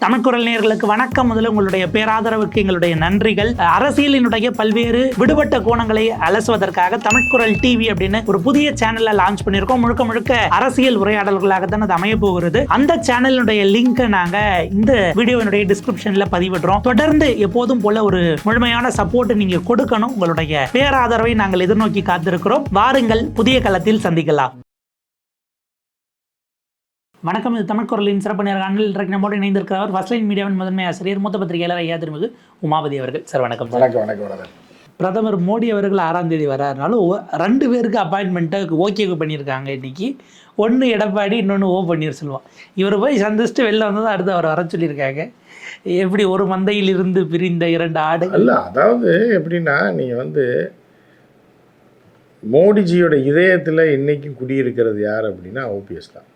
தமிழ்குரல் நேர்களுக்கு வணக்கம். முதல்ல உங்களுடைய பேராதரவுக்கு எங்களுடைய நன்றிகள். அரசியலினுடைய பல்வேறு விடுபட்ட கோணங்களை அலசுவதற்காக தமிழ்குரல் டிவி அப்படின்னு ஒரு புதிய சேனலை லான்ச் பண்ணியிருக்கோம். முழுக்க முழுக்க அரசியல் உரையாடல்களாக தான் அது அமைய போகிறது. அந்த சேனலினுடைய லிங்கை நாங்க இந்த வீடியோவினுடைய டிஸ்கிரிப்ஷன்ல பதிவிடுறோம். தொடர்ந்து எப்போதும் போல ஒரு முழுமையான சப்போர்ட் நீங்க கொடுக்கணும். உங்களுடைய பேராதரவை நாங்கள் எதிர்நோக்கி காத்திருக்கிறோம். வாருங்கள் புதிய களத்தில் சந்திக்கலாம். வணக்கம் இது தமிழ் குரலின் சிறப்பு நேர்காணலில் இன்றைக்கு நம்மோடு இணைந்திருக்கிறவர் ஃபர்ஸ்ட் லைன் மீடியாவின் முதன்மை ஆசிரியர் மூத்த பத்திரிகையாளர் ஐயா திருமிகு உமாபதி அவர்கள். சார் வணக்கம் வணக்கம் வணக்கம் பிரதமர் மோடி அவர்கள் ஆறாம் தேதி வராருனாலும் ரெண்டு பேருக்கு அப்பாயின்மெண்ட்டை ஓகே பண்ணியிருக்காங்க இன்னைக்கு. ஒன்று எடப்பாடி இன்னொன்று ஓ பன்னீர்செல்வம். இவர் போய் சந்திச்சுட்டு வெளில வந்ததும் அடுத்து அவர் வர சொல்லியிருக்காங்க. எப்படி ஒரு மந்தையில் இருந்து பிரிந்த இரண்டு ஆடு அல்ல அதாவது எப்படின்னா நீங்கள் வந்து மோடிஜியோட இதயத்தில் இன்னைக்கும் குடியிருக்கிறது யார் அப்படின்னா ஓபிஎஸ் தான்.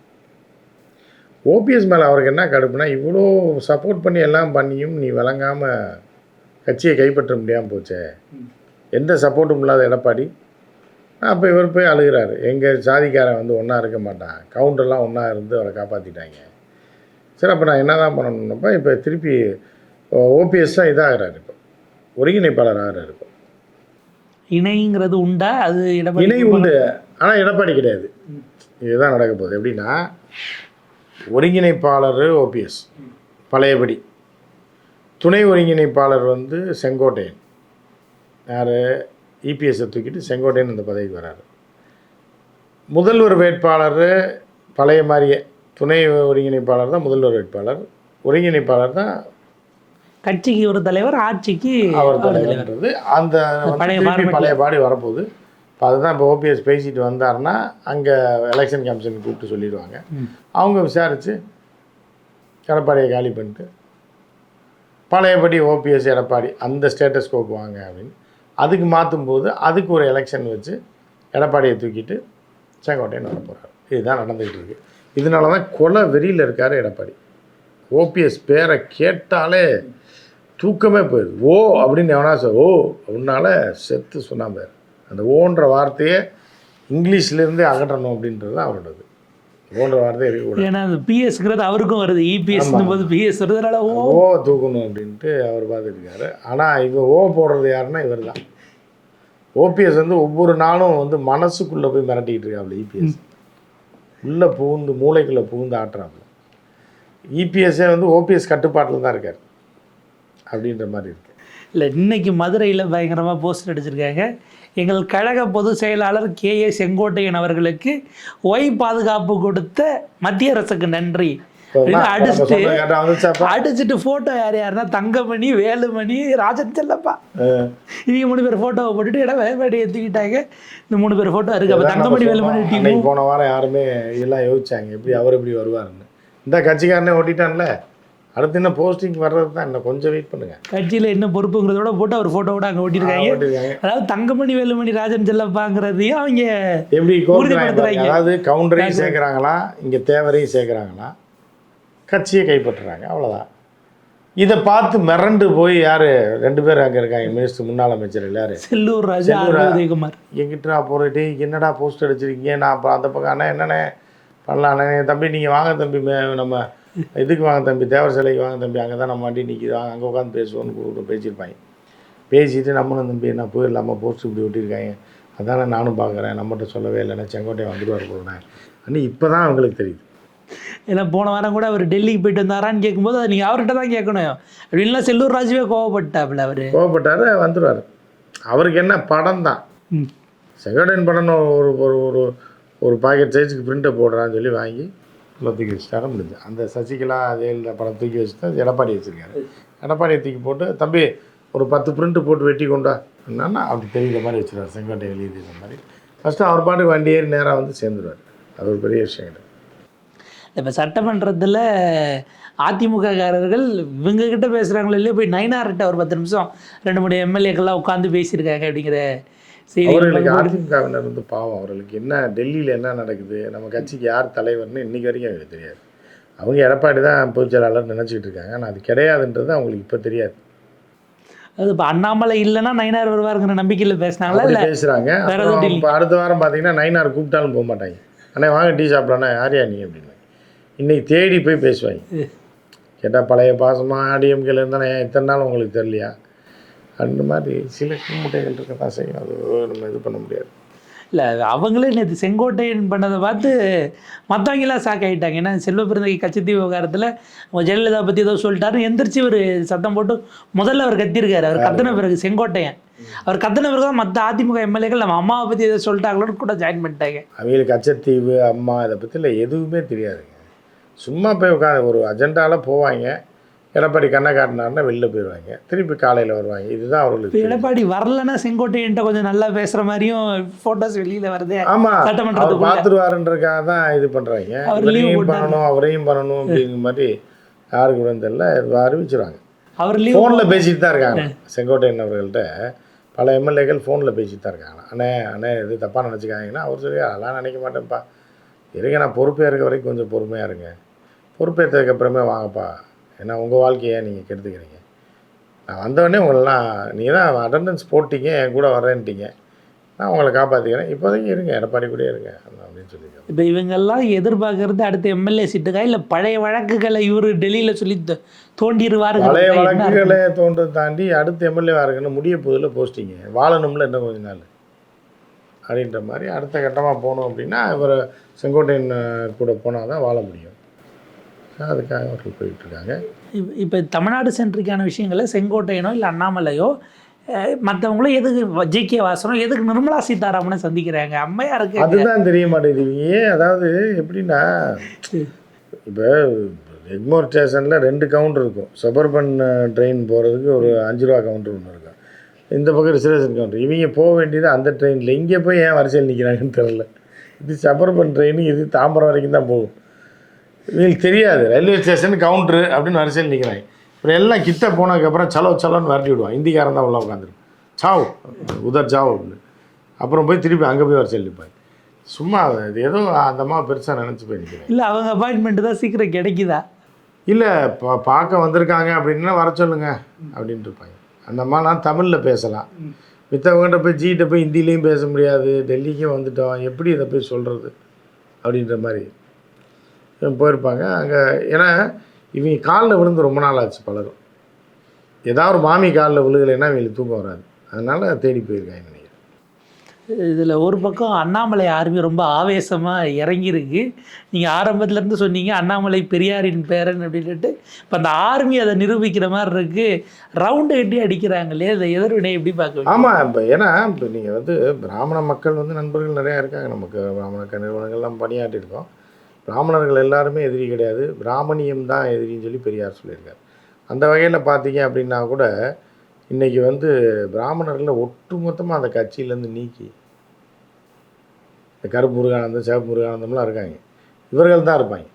ஓபிஎஸ் மேலே அவருக்கு என்ன கடுப்புனா இவ்வளோ சப்போர்ட் பண்ணி எல்லாம் பண்ணியும் நீ விளங்காமல் கட்சியை கைப்பற்ற முடியாமல் போச்சே. எந்த சப்போர்ட்டும் இல்லாத எடப்பாடி. அப்போ இவர் போய் அழுகிறாரு. எங்கள் சாதிக்காரன் வந்து ஒன்றா இருக்க மாட்டான். கவுண்டர்லாம் ஒன்றா இருந்து அவரை காப்பாற்றிட்டாங்க சரி அப்போ நான் என்ன தான் பண்ணணும்னப்ப இப்போ திருப்பி ஓபிஎஸ் தான் இதாகிறாரு இப்போ. ஒருங்கிணைப்பாளர் ஆகிறாரு இப்போ. இணைங்கிறது உண்டா? அது இணை உண்டு. ஆனால் எடப்பாடி கிடையாது. இதுதான் நடக்க போகுது. எப்படின்னா ஒருங்கிணைப்பாளர் ஓபிஎஸ் பழையபடி. துணை ஒருங்கிணைப்பாளர் வந்து செங்கோட்டையன். யார்? இபிஎஸ்ஸை தூக்கிட்டு செங்கோட்டையன் இந்த பதவிக்கு வராரு. முதல்வர் வேட்பாளர் பழைய மாதிரியே துணை ஒருங்கிணைப்பாளர் தான் முதல்வர் வேட்பாளர். ஒருங்கிணைப்பாளர் தான் கட்சிக்கு ஒரு தலைவர் ஆட்சிக்கு அவர் அவர் தலைவர். தலைவர்ன்றது அந்த. பழைய பாடி வரப்போகுது. இப்போ அதுதான் இப்போ ஓபிஎஸ் பேசிட்டு வந்தாருன்னா அங்கே எலெக்ஷன் கமிஷன் கூப்பிட்டு சொல்லிடுவாங்க. அவங்க விசாரித்து எடப்பாடியை காலி பண்ணிட்டு பழையபடி ஓபிஎஸ் எடப்பாடி அந்த ஸ்டேட்டஸ் கோக்கு வாங்க அப்படின்னு. அதுக்கு மாற்றும் போது அதுக்கு ஒரு எலெக்ஷன் வச்சு எடப்பாடியை தூக்கிட்டு செங்கோட்டையன் வர போகிறார் இதுதான் நடந்துக்கிட்டு இருக்கு. இதனால தான் கொலை வெறியில் இருக்கார் எடப்பாடி. ஓபிஎஸ் பேரை கேட்டாலே தூக்கமே போயிடுது. ஓ அப்படின்னு எவனா சொல் ஓ அப்படின்னால செத்து சொன்னா பேர். அந்த ஓன்ற வார்த்தையை இங்கிலீஷ்லேருந்தே அகற்றணும் அப்படின்றது தான் அவரோடது. ஓன்ற வார்த்தை இருக்கக்கூடாது ஏன்னா அந்த பிஎஸ்ங்கிறது அவருக்கும் வருது. இபிஎஸ் போது பிஎஸ் வருது அதனால ஓ. தூக்கணும் அப்படின்ட்டு அவர் பார்த்துருக்காரு. ஆனால் இவங்க ஓ போடுறது யாருன்னா இவர் தான். ஓபிஎஸ் வந்து ஒவ்வொரு நாளும் வந்து மனசுக்குள்ளே போய் மிரட்டிக்கிட்டு இருக்காப்புல இபிஎஸ் உள்ளே புகுந்து மூளைக்குள்ளே புகுந்து ஆட்டுறாப்புல இபிஎஸ்ஸே வந்து ஓபிஎஸ் கட்டுப்பாட்டில் தான் இருக்கார். அப்படின்ற மாதிரி இருக்கு. இல்லை இன்னைக்கு மதுரையில் பயங்கரமாக போஸ்டர் அடிச்சிருக்காங்க. எங்கள் கழக பொதுச் செயலாளர் கே. ஏ. செங்கோட்டையன் அவர்களுக்கு ஒய் பாதுகாப்பு கொடுத்த மத்திய அரசுக்கு நன்றி. அடிச்சுட்டு அடிச்சுட்டு ஃபோட்டோ யார் யாருன்னா தங்கமணி வேலுமணி ராஜன் செல்லப்பா. இவங்க மூணு பேர் ஃபோட்டோவை போட்டுட்டு இடம் வேலைப்பாடி ஏற்றிக்கிட்டாங்க இந்த மூணு பேர் ஃபோட்டோ இருக்கு. அப்போ தங்கமணி. வேலுமணி போன வாரம் யாருமே இதெல்லாம் யோசிச்சாங்க. எப்படி அவர் எப்படி வருவாருன்னு. இந்த கட்சிக்காரனே ஓட்டிட்டான்ல? அடுத்து என்ன போஸ்டிங் வர்றது தான் இன்னும் கொஞ்சம் வெயிட் பண்ணுங்க. கட்சியில் என்ன பொறுப்புங்கிறதோட போட்டு அவர் ஃபோட்டோவோட அங்கே ஓட்டியிருக்காங்க ஓட்டிருக்காங்க அதாவது தங்கமணி வேலுமணி ராஜன் செல்லப்பாங்கிறதையும் அவங்க எப்படி. அதாவது கவுண்டரையும் சேர்க்குறாங்களா? இங்கே தேவரையும் சேர்க்குறாங்களா? கட்சியை கைப்பற்றுறாங்க. அவ்வளோதான் இதை பார்த்து மிரண்டு போய் யார்? ரெண்டு பேர் அங்கே இருக்காங்க. மினிஸ்டர் முன்னாள் அமைச்சர் எல்லாரு. செல்லூர் ராஜா உதயகுமார் எங்கிட்ட போகிறேன் என்னடா போஸ்ட் அடிச்சிருக்கீங்க? நான் அப்புறம் அந்த பக்கம் அண்ணா என்னண்ணே? பண்ணலாம் அண்ணே தம்பி நீங்கள் வாங்க தம்பி நம்ம இதுக்கு வாங்க தம்பி தேவர் சிலைக்கு வாங்க தம்பி அங்கே தான் நம்ம வண்டி நிற்கிது வாங்க அங்கே உட்காந்து பேசுவோன்னு கூப்பிட்டு பேசியிருப்பாங்க. பேசிட்டு நம்மளும் தம்பி என்ன போயிடலாமா போஸ்ட் இப்படி ஒட்டியிருக்காங்க. அதானே நானும் பார்க்குறேன். நம்மகிட்ட சொல்லவே இல்லைன்னா செங்கோட்டை வந்துடுவார் போலண்ணே அண்ணி இப்போ தான் அவங்களுக்கு தெரியுது. ஏன்னா போன வாரம் கூட அவர் டெல்லிக்கு போயிட்டு வந்தாரான்னு கேட்கும்போது அதை நீங்கள் அவர்கிட்ட தான் கேட்கணும். அப்படின்லாம் செல்லூர் ராஜுவே கோவப்பட்டாப்புல அவர். கோவப்பட்டாரு வந்துடுவார் அவருக்கு என்ன படம் தான். செங்கோட்டையன் படம் ஒரு ஒரு ஒரு ஒரு பாக்கெட் சைஸுக்கு பிரிண்ட்டை போடுறான்னு சொல்லி வாங்கி உள்ள தூக்கி வச்சுட்டாரு முடிஞ்சு. அந்த சசிகலா ஜெயலலிதா படம் தூக்கி வச்சுட்டு எடப்பாடி வச்சுருக்காரு. எடப்பாடியை தூக்கி போட்டு தம்பி ஒரு பத்து பிரிண்ட்டு போட்டு வெட்டி கொண்டா. என்னன்னா அப்படி தெரியுற மாதிரி வச்சுருவார் செங்கோட்டை எழுதிற மாதிரி. ஃபஸ்ட்டு அவர் பாட்டுக்கு வண்டி ஏறி நேராக வந்து சேர்ந்துருவார். அது ஒரு பெரிய விஷயம் கிடையாது இப்போ சட்டமன்றத்தில் அதிமுககாரர்கள் இவங்க கிட்ட பேசுகிறாங்களோ இல்லையோ போய் நயனார்கிட்ட ஒரு பத்து நிமிஷம் ரெண்டு மூணு எம்எல்ஏக்கெல்லாம் உட்காந்து பேசியிருக்காங்க அப்படிங்கிற அவர்களுக்கு அதிமுகவினர் வந்து பாவம். அவர்களுக்கு என்ன டெல்லியில் என்ன நடக்குது? நம்ம கட்சிக்கு யார் தலைவர்னு இன்னைக்கு வரைக்கும் அவங்களுக்கு தெரியாது. அவங்க எடப்பாடி தான் பொதுச் செயலாளர் நினச்சிக்கிட்டு இருக்காங்க. ஆனால் அது கிடையாதுன்றது அவங்களுக்கு இப்போ தெரியாது. அது இப்போ அண்ணாமலை இல்லைன்னா நயனார் வருவாருங்கிற நம்பிக்கையில் பேசினாங்களா இல்லை பேசுகிறாங்க இப்போ அடுத்த வாரம் பார்த்தீங்கன்னா நைனார் கூப்பிட்டாலும் போக மாட்டாங்க. அண்ணே வாங்க டீ சாப்பிடலாண்ணே யாரையா நீ அப்படின்னு. இன்னைக்கு தேடி போய் பேசுவாங்க. கேட்டால் பழைய பாசமாக டிஎம்கேல இருந்தானே ஏன் இத்தனை நாள் உங்களுக்கு தெரியலையா? அந்த மாதிரி சில முட்டைகள் இருக்க தான் செய்யும் அது நம்ம இது பண்ண முடியாது. இல்லை அவங்களே நேற்று செங்கோட்டையன் பண்ணதை பார்த்து மற்றவங்களாம் ஷாக் ஆகிட்டாங்க ஏன்னா செல்வ பிறந்தகை கட்சித்தீவு விவகாரத்தில் ஜெயலலிதா பற்றி ஏதோ சொல்லிட்டாரு எந்திரிச்சு ஒரு சத்தம் போட்டு முதல்ல அவர் கத்திருக்காரு. அவர் கத்தின பிறகு செங்கோட்டையன். அவர் கத்தின பிறகு தான் மற்ற அதிமுக எம்எல்ஏக்கள் நம்ம அம்மாவை பற்றி ஏதோ சொல்லிட்டாங்களோன்னு கூட ஜாயின் பண்ணிட்டாங்க. அவங்களுக்கு அச்சத்தீவு அம்மா இதை பற்றில எதுவுமே தெரியாதுங்க. சும்மா போய் உட்காந்து ஒரு அஜெண்டாவில் போவாங்க. எடப்பாடி கண்ணை காட்டினாருன்னா வெளில போயிடுவாங்க. திருப்பி காலையில் வருவாங்க. இதுதான் அவர்களுக்கு எடப்பாடி வரலன்னா செங்கோட்டையன்ட்ட கொஞ்சம் நல்லா பேசுகிற மாதிரியும் ஃபோட்டோஸ் வெளியில் வருது. ஆமாம் அவர் சட்டமன்றத்துக்குள்ள பார்த்துருவாருன்றக்காக தான் இது பண்ணுறாங்க அவர் leave இவரையும் போட்டாரு. பண்ணணும் அவரையும் பண்ணணும் அப்படிங்கிற மாதிரி யாருக்கு கூட தெரியல. அறிவிச்சிருவாங்க. அவர் ஃபோனில் பேசிட்டு தான் இருக்காங்க. செங்கோட்டையன் அவர்கள்ட்ட பல எம்எல்ஏக்கள் ஃபோனில் பேசிட்டு தான் இருக்காங்க. அண்ணே அண்ணே இது தப்பாக நினச்சிக்காங்கன்னா அவர் சொல்லி அதெல்லாம் நினைக்க மாட்டேன்ப்பா. இருங்க நான் பொறுப்பையாக இருக்க வரைக்கும் கொஞ்சம் பொறுமையாக இருங்க. பொறுப்பேற்றதுக்கு அப்புறமே வாங்கப்பா. ஏன்னா உங்கள் வாழ்க்கையை நீங்கள் கெடுத்துக்கிறீங்க. நான் வந்தவொடனே உங்களெல்லாம் நீங்கள் தான் அட்டண்டன்ஸ் போட்டீங்க என் கூட வரேன்ட்டீங்க நான் உங்களை காப்பாற்றிக்கிறேன் இப்போதைக்கு இருங்க எடப்பாடி கூட இருங்க. அப்படின்னு சொல்லியிருக்காங்க. இப்போ இவங்கெல்லாம் எதிர்பார்க்கறது அடுத்த எம்எல்ஏ சீட்டுக்கா இல்லை பழைய வழக்குகளை இவர் டெல்லியில் சொல்லி தோ- தோண்டிடுவாரு பழைய வழக்குகளை தோன்றதை தாண்டி அடுத்த எம்எல்ஏவாக இருக்குன்னு முடிய போதில் போஸ்டிங்க வாழணும்ல இன்னும் கொஞ்ச நாள். அப்படின்ற மாதிரி அடுத்த கட்டமாக போகணும் அப்படின்னா இவர் செங்கோட்டையன் கூட போனால் தான் வாழ முடியும். அதுக்காக அவர்கள் இருக்காங்க இப்போ தமிழ்நாடு சென்ட்ரிக்கான விஷயங்களை செங்கோட்டையனோ இல்லை அண்ணாமலையோ மற்றவங்களும் எதுக்கு ஜி. கே. வாசனோ எதுக்கு நிர்மலா சீதாராமனை சந்திக்கிறாங்க? அம்மையாருக்கு அதுதான் தெரிய மாட்டேங்குது. அதாவது எப்படின்னா இப்போ எக்மோர் ஸ்டேஷனில் ரெண்டு கவுண்டர் இருக்கும். சபர்பன் ட்ரெயின் போகிறதுக்கு ஒரு அஞ்சு ரூபா கவுண்டர் ஒன்று இருக்கும். இந்த பக்கம் ரிசர்வேஷன் கவுண்டர் இவங்க போக வேண்டியது அந்த ட்ரெயினில் இங்கே போய் ஏன் வரிசையில் நிற்கிறாங்கன்னு தெரில இது சபர்பன் ட்ரெயின் இது தாம்பரம் வரைக்கும் தான் போகும். இவங்களுக்கு தெரியாது. ரயில்வே ஸ்டேஷன் கவுண்டரு அப்படின்னு வரிசையில் நிற்கிறாங்க அப்புறம் எல்லாம் கிட்ட போனதுக்கப்புறம் சலோ சலோன்னு விரட்டி விடுவான் ஹிந்திக்காரன் தான் உள்ள உட்காந்துருக்கும் சாவ். உதர் சாவ் அப்படின்னு. அப்புறம் போய் திருப்பி அங்கே போய் வரிசையில் நிற்பாங்க சும்மா இது ஏதோ அந்த அம்மா பெருசாக நினச்சி போய் நிற்கிறேன் இல்லை அவங்க அப்பாயின்மெண்ட் தான் சீக்கிரம் கிடைக்குதா? இல்லை பா பார்க்க வந்திருக்காங்க அப்படின்னா வர சொல்லுங்க அப்படின்ட்டு இருப்பாங்க. அந்த அம்மாலாம் தமிழில் பேசலாம். மித்தவங்ககிட்ட போய் ஜிகிட்ட போய் ஹிந்திலையும் பேச முடியாது. டெல்லிக்கும் வந்துட்டோம். எப்படி இதை போய் சொல்கிறது அப்படின்ற மாதிரி. போயிருப்பாங்க. அங்கே ஏன்னா இவங்க காலில் விழுந்து ரொம்ப நாள் ஆச்சு பலரும் ஏதாவது ஒரு மாமி காலில் விழுகலைன்னா இவங்களுக்கு தூக்கம் வராது. அதனால தேடி போயிருக்காங்க நினைக்கிறேன். இதில் ஒரு பக்கம் அண்ணாமலை ஆர்மி ரொம்ப ஆவேசமாக இறங்கியிருக்கு. நீங்கள் ஆரம்பத்துலேருந்து சொன்னீங்க அண்ணாமலை பெரியாரின் பேரன் அப்படின்ட்டு இப்போ அந்த ஆர்மி அதை நிரூபிக்கிற மாதிரி இருக்கு. ரவுண்டு கட்டி அடிக்கிறாங்களே அதை எதிர்வினை எப்படி பார்க்க ஆமாம் இப்போ ஏன்னா இப்போ நீங்கள் வந்து பிராமண மக்கள் வந்து நண்பர்கள் நிறையா இருக்காங்க. நமக்கு பிராமண நிறுவனங்கள்லாம் பணியாற்றிருக்கோம் பிராமணர்கள் எல்லாருமே எதிரி கிடையாது. பிராமணியம் தான் எதிரின்னு சொல்லி பெரியார் சொல்லியிருக்கார். அந்த வகையில் பார்த்தீங்க அப்படின்னா கூட இன்றைக்கி வந்து பிராமணர்களை ஒட்டுமொத்தமாக அந்த கட்சியிலேருந்து நீக்கி இந்த கருப்பு முருகானந்தம் சிவப்பு முருகானந்தம்லாம் இருக்காங்க. இவர்கள் தான் இருப்பாங்க.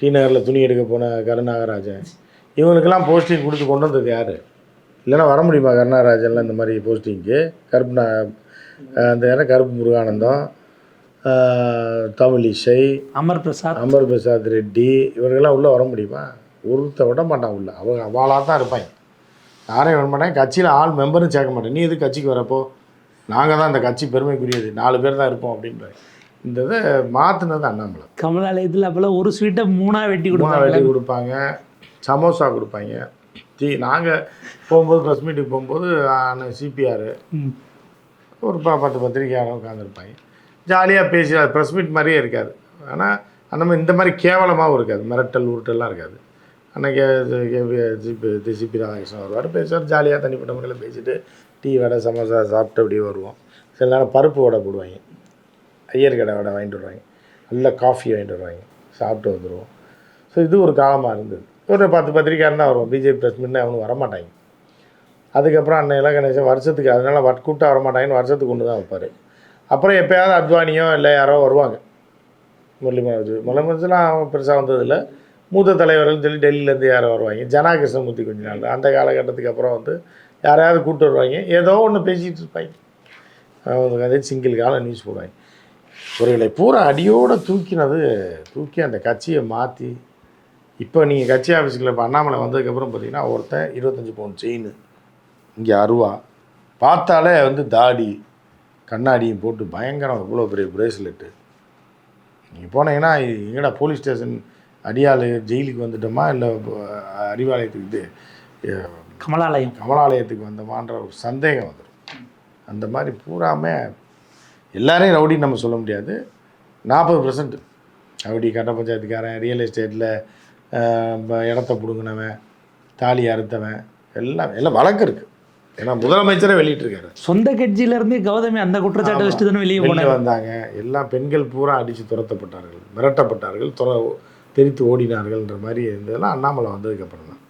டி நகரில் துணி எடுக்க போன கருநாகராஜன் இவங்களுக்கெல்லாம் போஸ்டிங் கொடுத்து கொண்டு வந்தது யார்? இல்லைன்னா வர முடியுமா கருநாகராஜன்லாம் இந்த மாதிரி போஸ்டிங்க்கு கருப்பு அந்த கருப்பு முருகானந்தம் தமிழிசை அமர் பிரசாத். அமர் பிரசாத் ரெட்டி இவர்களெல்லாம் உள்ளே வர முடியுமா? ஒருத்த விட மாட்டான் உள்ள. அவங்க அவளாக தான் இருப்பாங்க. யாரையும் விட மாட்டாங்க. கட்சியில் ஆள் மெம்பரும் சேர்க்க மாட்டேன். நீ எது கட்சிக்கு வரப்போ? நாங்கள் தான் இந்த கட்சி பெருமைக்குரியது. நாலு பேர் தான் இருப்போம் அப்படின்றாங்க. இந்த இதை மாற்றினது அண்ணாமலை. கமலாலயத்தில் அப்போல்லாம் ஒரு ஸ்வீட்டை மூணாக வெட்டி மூணா கொடுத்தாங்க வெட்டி கொடுப்பாங்க. சமோசா கொடுப்பாங்க. டீ நாங்கள் போகும்போது ப்ரெஸ் மீட்டுக்கு போகும்போது சிபிஆர். ஒரு பத்து பத்திரிக்கையாளர் உட்காந்துருப்பாங்க ஜாலியாக பேசி அது ப்ரெஸ் மீட் மாதிரியே இருக்காது. ஆனால் அந்த மாதிரி இந்த மாதிரி கேவலமாகவும் இருக்காது. மிரட்டல் உருட்டெல்லாம் இருக்காது. அன்றைக்கி ஜிபி ஜிபி ராதாகிருஷ்ணன் வருவார் பேசுவார் ஜாலியாக தனிப்பட்ட முறையில் பேசிட்டு டீ வடை சமோசா சாப்பிட்டு அப்படியே வருவோம். சில நேரம் பருப்பு வடை போடுவாங்க. ஐயர் கடை வடை வாங்கிட்டு வருவாங்க. நல்ல காஃபி வாங்கிட்டு வருவாங்க. சாப்பிட்டு வந்துடுவோம் ஸோ இது ஒரு காலமாக இருந்தது. ஒரு பத்து பத்திரிக்கையாளர் தான் வருவோம். பிஜேபி ப்ரெஸ் மீட்னா அவனும் வரமாட்டாங்க. அதுக்கப்புறம் அண்ணன் இலகணேசன் வருஷத்துக்கு அதனால் வட் கூப்பிட்டா வரமாட்டாங்கன்னு வருஷத்துக்கு ஒன்று தான் வைப்பார். அப்புறம் எப்போயாவது அத்வானியோ இல்லை யாரோ வருவாங்க. முரளி மனோஜ். முரளி மனோஜ்லாம் அவங்க பெருசாக வந்ததில்லை. மூத்த தலைவர்கள் சொல்லி டெல்லியிலேருந்து யாரோ வருவாங்க. ஜனா கிருஷ்ணமூர்த்தி கொஞ்ச நாள். அந்த காலகட்டத்துக்கு அப்புறம் வந்து யாரையாவது கூப்பிட்டு வருவாங்க. ஏதோ ஒன்று பேசிகிட்டு இருப்பாங்க. அவங்க அதே சிங்கிள் காலம் நியூஸ் போடுவாங்க. இவர்களை பூரா அடியோடு தூக்கினது தூக்கி அந்த கட்சியை மாற்றி இப்போ நீங்கள் கட்சி ஆஃபீஸுக்குள்ள இப்போ அண்ணாமலை வந்ததுக்கப்புறம் பார்த்தீங்கன்னா ஒருத்தன் இருபத்தஞ்சி பவுன் செயின் இங்கே அருவா பார்த்தாலே வந்து தாடி கண்ணாடியும் போட்டு பயங்கரம் இவ்வளோ பெரிய பிரேஸ்லெட்டு நீங்கள் போனீங்கன்னா எங்கடா போலீஸ் ஸ்டேஷன் அடியாள் ஜெயிலுக்கு வந்துட்டோமா? இல்லை அறிவாலயத்துக்கு இது கமலாலயம். கமலாலயத்துக்கு வந்தோமான்ற ஒரு சந்தேகம் வந்துடும் அந்த மாதிரி பூராமே எல்லாரையும் ரவுடி நம்ம சொல்ல முடியாது. நாற்பது பர்சன்ட் ரவுடி கட்ட பஞ்சாயத்துக்காரன் ரியல் எஸ்டேட்டில் இடத்த பிடுங்கினவன் தாலி அறுத்தவன் எல்லாம் எல்லாம் வழக்கு இருக்குது ஏன்னா முதலமைச்சரே வெளியிட்டிருக்காரு. சொந்த கட்சியில இருந்தே கௌதமி அந்த குற்றச்சாட்டு. வச்சுட்டு தானே வெளியே போனாங்க வந்தாங்க. எல்லா பெண்கள் பூரா அடித்து துரத்தப்பட்டார்கள் மிரட்டப்பட்டார்கள் துர தெரித்து ஓடினார்கள்ன்ற மாதிரி இருந்ததெல்லாம் அண்ணாமலை வந்ததுக்கப்புறம் தான்.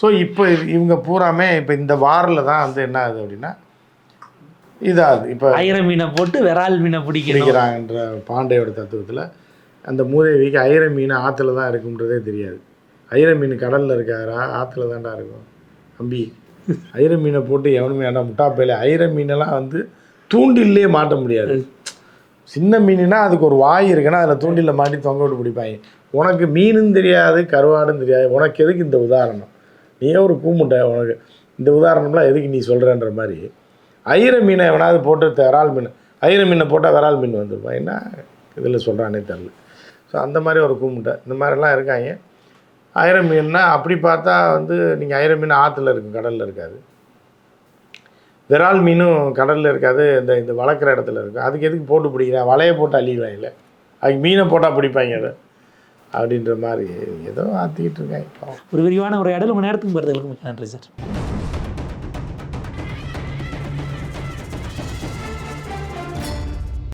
ஸோ இப்போ இவங்க பூராமே இப்போ இந்த வாரில் தான் வந்து என்ன ஆகுது அப்படின்னா இதாகுது. இப்போ ஆயிரம் மீனை போட்டு விரால் மீனை பிடிக்கிறாங்கன்ற பாண்டையோட தத்துவத்தில் அந்த மூதேவிக்கு ஐர மீன் ஆற்றுல தான் இருக்கும்ன்றதே தெரியாது. ஐர மீன் கடலில் இருக்காரா ஆற்றுல தான்டா இருக்கும். தம்பி ஐர மீனை போட்டு எவனுமே வேண்டாம் முட்டாப்பையில ஐர மீனெல்லாம் வந்து தூண்டிலே மாட்ட முடியாது. சின்ன மீனுனா அதுக்கு ஒரு வாய் இருக்குன்னா அதில் தூண்டில் மாட்டி தொங்க விட்டு பிடிப்பாங்க. உனக்கு மீனும் தெரியாது கருவாடும் தெரியாது. உனக்கு எதுக்கு இந்த உதாரணம்? நீயே ஒரு கூமுட்டை உனக்கு இந்த உதாரணம்லாம் எதுக்கு நீ சொல்கிறன்ற மாதிரி ஐர மீனை எவனாவது போட்டு விரால் மீன் ஐர மீனை போட்டால் விரால் மீன் வந்துருப்பான் என்ன இதில் சொல்கிறானே தெரில ஸோ அந்த மாதிரி ஒரு கூமுட்டை இந்த மாதிரிலாம் இருக்காங்க. ஐர மீன்னா அப்படி பார்த்தா வந்து நீங்கள் ஐர மீன் ஆற்றுல இருக்கும் கடலில் இருக்காது. விரால் மீனும் கடலில் இருக்காது இந்த இந்த வளர்க்குற இடத்துல இருக்கும் அதுக்கு எதுக்கு போட்டு பிடிக்கிறேன் வலையை போட்டு அள்ளிடுவாங்கல்ல அதுக்கு மீனை போட்டால் பிடிப்பாங்க அதை. அப்படின்ற மாதிரி ஏதோ ஆற்றிக்கிட்டு இருக்காங்க பாவம். ஒரு விரிவான உரையாடல். உங்கள் நேரத்துக்கு போகிறது நன்றி சார்?